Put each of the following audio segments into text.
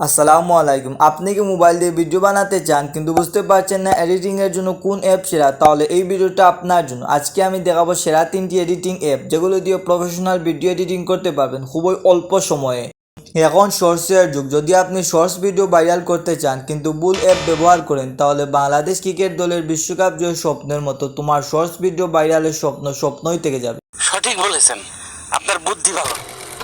আসসালামু আলাইকুম। আপনি কি মোবাইল দিয়ে ভিডিও বানাতে চান কিন্তু বুঝতে পারছেন না এডিটিং এর জন্য কোন অ্যাপ সেরা? তাহলে এই ভিডিওটা আপনার জন্য। আজকে আমি দেখাবো সেরা তিনটি এডিটিং অ্যাপ যেগুলো দিয়ে প্রফেশনাল ভিডিও এডিটিং করতে পারবেন খুবই অল্প সময়ে। এখন শর্টসের যুগ। যদি আপনি শর্টস ভিডিও ভাইরাল করতে চান কিন্তু ভুল অ্যাপ ব্যবহার করেন, তাহলে বাংলাদেশ ক্রিকেট দলের বিশ্বকাপ জয়ের স্বপ্নের মতো তোমার শর্টস ভিডিও ভাইরালের স্বপ্ন স্বপ্নই থেকে যাবে। সঠিক বলেছেন। আপনার বুদ্ধি ভালো।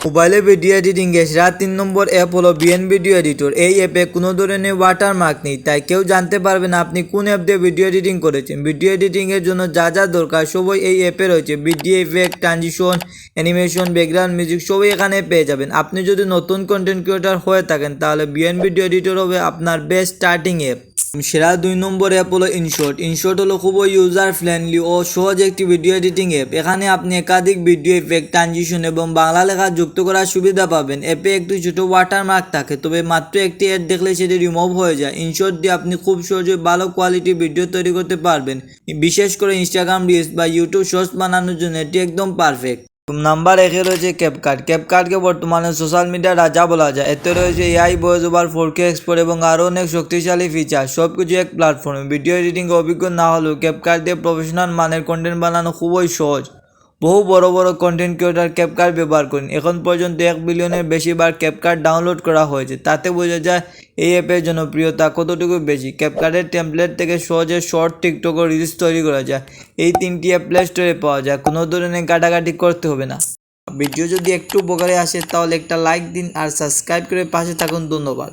মোবাইলে ভিডিও এডিটিং সেরা তিন নম্বর অ্যাপ হলো বিএন ভিডিও এডিটর এই অ্যাপে কোনো ধরনের ওয়াটারমার্ক নেই, তাই কেউ জানতে পারবে না আপনি কোন অ্যাপ দিয়ে ভিডিও এডিটিং করেছেন। ভিডিও এডিটিং এর জন্য যা যা দরকার সবই এই অ্যাপে রয়েছে। Video effect transition animation background music সবই এখানে পেয়ে যাবেন। আপনি যদি নতুন কন্টেন্ট ক্রিয়েটর হয়ে থাকেন, তাহলে বিএন ভিডিও এডিটর হবে আপনার বেস্ট স্টার্টিং অ্যাপ সেরা দুই নম্বর অ্যাপ হলো ইনশর্ট ইনশর্ট হলো খুবই ইউজার ফ্রেন্ডলি ও সহজ একটি ভিডিও এডিটিং অ্যাপ এখানে আপনি একাধিক ভিডিও ইফেক্ট ট্রানজিশন এবং বাংলা লেখা যুক্ত করার সুবিধা পাবেন। অ্যাপে একটি ছোট ওয়াটারমার্ক থাকে, তবে মাত্র একটি অ্যাড দেখলে সেটি রিমুভ হয়ে যায়। ইনশর্ট দিয়ে আপনি খুব সহজে ভালো কোয়ালিটির ভিডিও তৈরি করতে পারবেন। বিশেষ করে ইনস্টাগ্রাম রিলস বা ইউটিউব শর্টস বানানোর জন্য এটি একদম পারফেক্ট নাম্বার একে রয়েছে ক্যাপকাট ক্যাপকাটকে বর্তমানে সোশ্যাল মিডিয়ার রাজা বলা যায় এতে রয়েছে AI voice over four K export এবং আরও অনেক শক্তিশালী ফিচার সব কিছু এক প্ল্যাটফর্মে ভিডিও এডিটিং অভিজ্ঞ না হলেও ক্যাপকাট দিয়ে প্রফেশনাল মানের কন্টেন্ট বানানো খুবই সহজ বহু বড় বড় কন্টেন্ট ক্রিয়েটার ক্যাপকার্ট ব্যবহার করেন। এখন পর্যন্ত এক বিলিয়নের বেশি বার ক্যাপকার্ট ডাউনলোড করা হয়েছে। তাতে বোঝা যায়, এই অ্যাপের জনপ্রিয়তা কতটুকু বেশি। ক্যাপকার্টের টেমপ্লেট থেকে সহজে শর্ট টিকটক ও রিলস তৈরি করা যায়। এই তিনটি অ্যাপ প্লে স্টোরে পাওয়া যায়। কোনো ধরনের কাটাকাটি করতে হবে না। ভিডিও যদি একটু উপকারে আসে, তাহলে একটা লাইক দিন আর সাবস্ক্রাইব করে পাশে থাকুন। ধন্যবাদ।